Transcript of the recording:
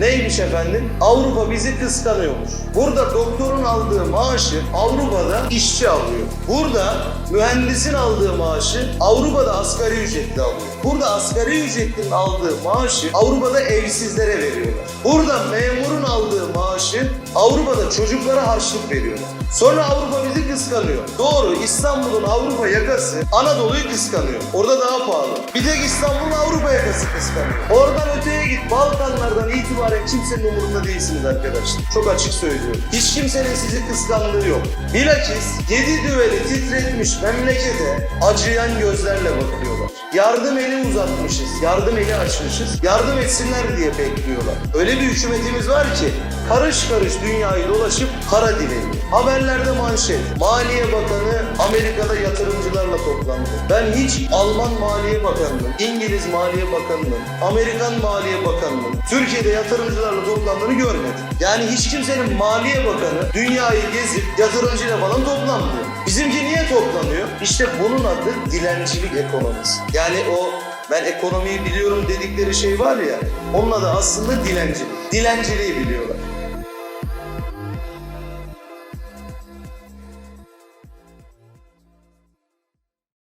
Neymiş efendim? Avrupa bizi kıskanıyormuş. Burada doktorun aldığı maaşı Avrupa'da işçi alıyor. Burada mühendisin aldığı maaşı Avrupa'da asgari ücretli alıyor. Burada asgari ücretlinin aldığı maaşı Avrupa'da evsizlere veriyorlar. Burada memurun aldığı maaşı Avrupa'da çocuklara harçlık veriyorlar. Sonra Avrupa bizi kıskanıyor. Doğru İstanbul'un Avrupa yakası Anadolu'yu kıskanıyor. Orada daha pahalı. Bir tek İstanbul'un Avrupa yakası kıskanıyor. Oradan öteye git. Balkanlardan itibaren kimsenin umurunda değilsiniz arkadaşlar. Çok açık söylüyorum. Hiç kimsenin sizi kıskandığı yok. Bilakis yedi düveli titretmiş memlekete acıyan gözlerle bakıyorlar. Yardım eli uzatmışız, yardım eli açmışız, yardım etsinler diye bekliyorlar. Öyle bir hükümetimiz var ki karış karış dünyayı dolaşıp para dileniyor. Haberlerde manşet, Maliye Bakanı Amerika'da yatırımcılarla toplandı. Ben hiç Alman Maliye Bakanı'nın, İngiliz Maliye Bakanı'nın, Amerikan Maliye Bakanı'nın Türkiye'de yatırımcılarla toplandığını görmedim. Yani hiç kimsenin Maliye Bakanı dünyayı gezip yatırımcıyla falan toplanmıyor. Bizimki toplanıyor? İşte bunun adı dilencilik ekonomisi. Yani o ben ekonomiyi biliyorum dedikleri şey var ya, onun adı aslında dilencilik. Dilenciliği biliyorlar.